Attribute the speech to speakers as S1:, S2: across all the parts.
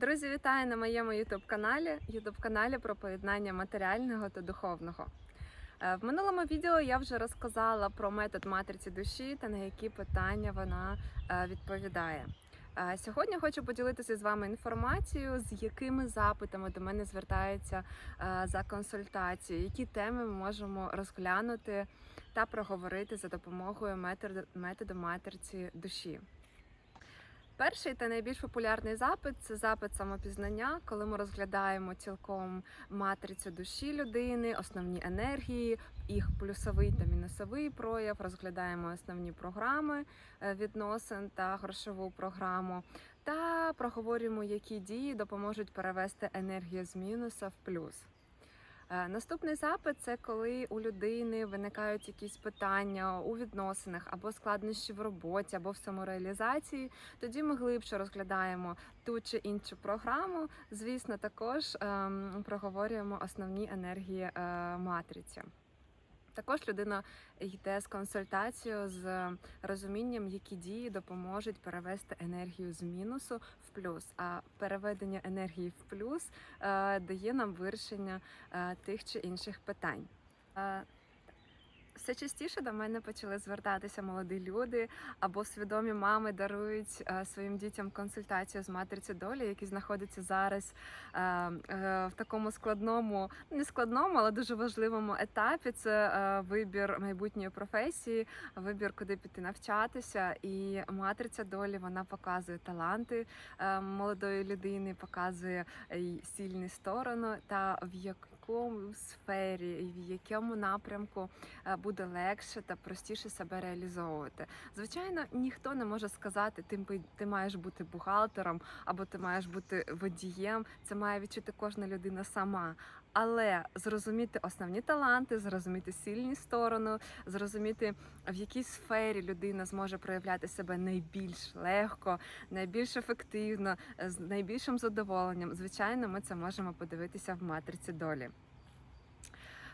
S1: Друзі, вітаю на моєму youtube каналі youtube каналі про поєднання матеріального та духовного. Е, В минулому відео я вже розказала про метод матриці душі та на які питання вона е, відповідає. Е, Сьогодні хочу поділитися з вами інформацією, з якими запитами до мене звертаються за консультацією, які теми ми можемо розглянути та проговорити за допомогою методу матриці душі. Перший та найбільш популярний запит це запит самопізнання, коли ми розглядаємо цілком матрицю душі людини, основні енергії, їх плюсовий та мінусовий прояв, розглядаємо основні програми е, відносин та грошову програму, та проговорюємо, які дії допоможуть перевести енергію з мінуса в плюс. Е, Наступний запит це коли у людини виникають якісь питання у відносинах або складнощі в роботі, або в самореалізації. Тоді ми глибше розглядаємо ту чи іншу програму. Звісно, також ем, проговорюємо основні енергії е, матриці. Також людина йде з консультацією з розумінням, які дії допоможуть перевести енергію з мінусу в плюс. А переведення енергії в плюс е, дає нам вирішення е, тих чи інших питань. Все частіше до мене почали звертатися молоді люди або свідомі мами дарують е, своїм дітям консультацію з матриці долі, які знаходяться зараз е, е, в такому складному, не складному, але дуже важливому етапі. Це вибір майбутньої професії, вибір, куди піти навчатися. І матриця долі вона показує таланти молодої людини, показує й сильні сторони та в якому сфері в якому напрямку е, буде легше та простіше себе реалізовувати. Звичайно, ніхто не може сказати, ти, пи- ти маєш бути бухгалтером або ти маєш бути водієм. Це має відчути кожна людина сама. Але зрозуміти основні таланти, зрозуміти сильні сторони, зрозуміти в якій сфері людина зможе проявляти себе найбільш легко, найбільш ефективно, з найбільшим задоволенням. Звичайно, ми це можемо подивитися в матриці долі.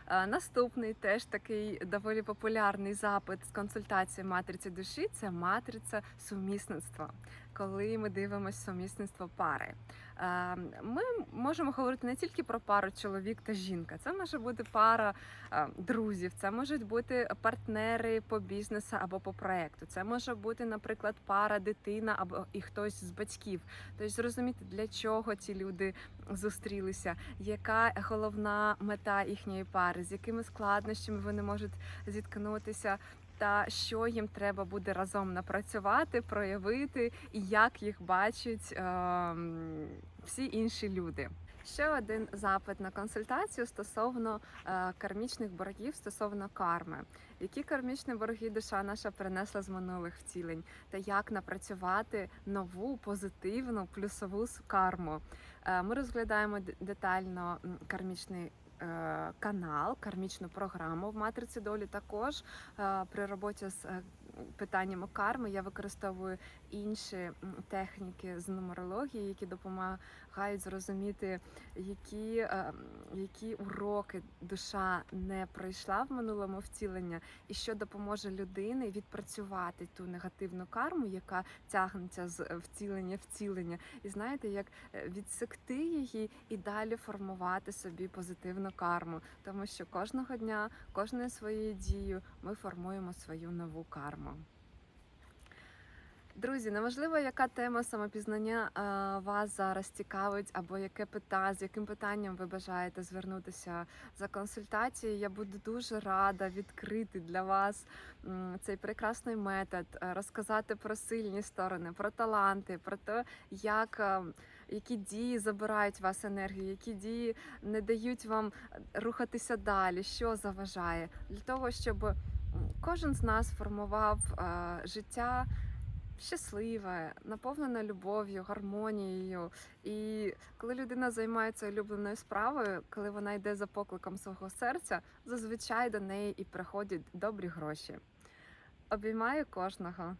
S1: Е, Наступний теж такий доволі популярний запит з консультації матриці душі це матриця сумісництва, коли ми дивимося сумісництво пари. Е, Ми можемо говорити не тільки про пару чоловік та жінка, це може бути пара е, друзів, це можуть бути партнери по бізнесу або по проекту. Це може бути, наприклад, пара, дитина або і хтось з батьків. Тобто зрозуміти, для чого ці люди зустрілися, яка головна мета їхньої пари, з якими складнощами вони можуть зіткнутися. Та що їм треба буде разом напрацювати, проявити, і як їх бачать ем, всі інші люди. Ще один запит на консультацію стосовно е, кармічних боргів, стосовно карми. Які кармічні борги душа наша принесла з минулих втілень, та як напрацювати нову позитивну плюсову карму? Е, Ми розглядаємо детально кармічний. Е, Канал, кармічну програму в матриці долі також е, при роботі з е, питаннями карми я використовую інші техніки з нумерології, які допомагають зрозуміти, які, е, які уроки душа не пройшла в минулому втілення, і що допоможе людині відпрацювати ту негативну карму, яка тягнеться з е, втілення втілення, і знаєте, як е, відсекти її і далі формувати собі позитивну карму, тому що кожного дня, кожною своєю дією ми формуємо свою нову карму. Друзі, неважливо, яка тема самопізнання е, вас зараз цікавить, або яке питання, з яким питанням ви бажаєте звернутися за консультацією. Я буду дуже рада відкрити для вас цей прекрасний метод, е, розказати про сильні сторони, про таланти, про те, як. е, Які дії забирають вас енергію, які дії не дають вам рухатися далі, що заважає для того, щоб кожен з нас формував е, життя щасливе, наповнене любов'ю, гармонією. І коли людина займається улюбленою справою, коли вона йде за покликом свого серця, зазвичай до неї і приходять добрі гроші. Обіймаю кожного.